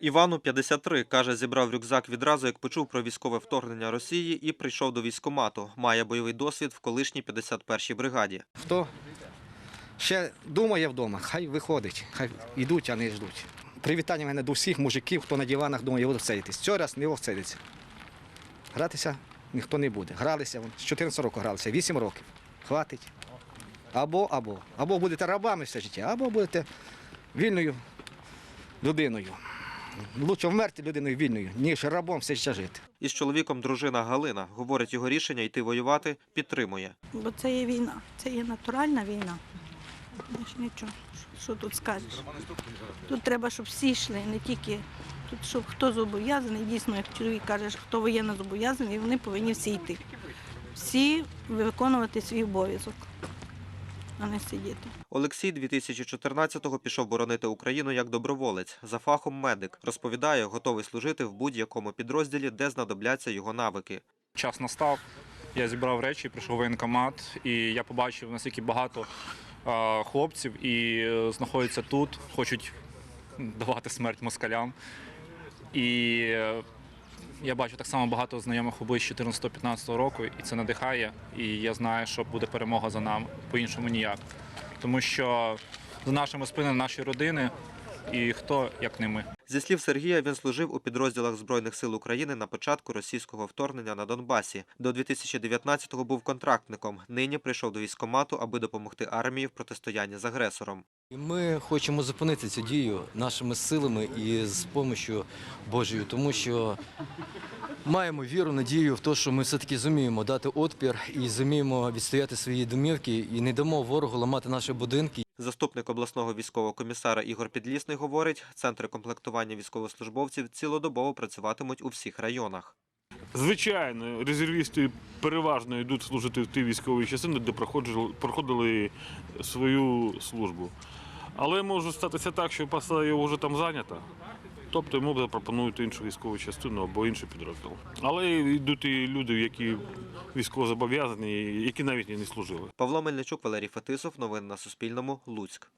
Івану 53, каже, зібрав рюкзак відразу, як почув про військове вторгнення Росії і прийшов до військкомату. Має бойовий досвід в колишній 51-й бригаді. Хто ще думає вдома, хай виходить, хай йдуть, а не ждуть. Привітання мене до всіх мужиків, хто на диванах думає всидітись. Цього раз не всидиться. Гратися ніхто не буде. Гралися з 14 років гралися, 8 років. Хватить. Або, або. Або будете рабами все життя, або будете вільною людиною. Лучше вмерти людиною вільною, ніж рабом все життя жити. Із чоловіком дружина Галина. Говорить, його рішення йти воювати підтримує. Бо це є війна, це є натуральна війна. Нічого, що, що тут скажеш. Тут треба, щоб всі йшли, не тільки тут, щоб хто зобов'язаний, дійсно, як чоловік каже, хто воєнно зобов'язаний, вони повинні всі йти. Всі виконувати свій обов'язок, а не сидіти. Олексій 2014-го пішов боронити Україну як доброволець. За фахом медик. Розповідає, готовий служити в будь-якому підрозділі, де знадобляться його навики. час настав. Я зібрав речі, прийшов воєнкомат, і я побачив, наскільки багато хлопців і е, знаходяться тут, хочуть давати смерть москалям. І е, я бачу так само багато знайомих облич 14-15 року, і це надихає. І я знаю, що буде перемога за нами. По-іншому ніяк. Тому що за нашими спинами наші родини, і хто як не ми. Зі слів Сергія, він служив у підрозділах Збройних сил України на початку російського вторгнення на Донбасі. До 2019-го був контрактником. Нині прийшов до військкомату, аби допомогти армії в протистоянні з агресором. Ми хочемо зупинити цю дію нашими силами і з допомогою Божою, тому що маємо віру, надію в те, що ми все-таки зуміємо дати отпір і зуміємо відстояти свої домівки і не дамо ворогу ламати наші будинки. Заступник обласного військового комісара Ігор Підлісний говорить, центри комплектування військовослужбовців цілодобово працюватимуть у всіх районах. Звичайно, резервісти переважно йдуть служити в ті військові частини, де проходили, свою службу. Але може статися так, що посада його вже там зайнята. Тобто йому запропонують іншу військову частину або інший підрозділ. Але йдуть і люди, які військово зобов'язані, які навіть не служили. Павло Мельничук, Валерій Фетисов. Новини на Суспільному. Луцьк.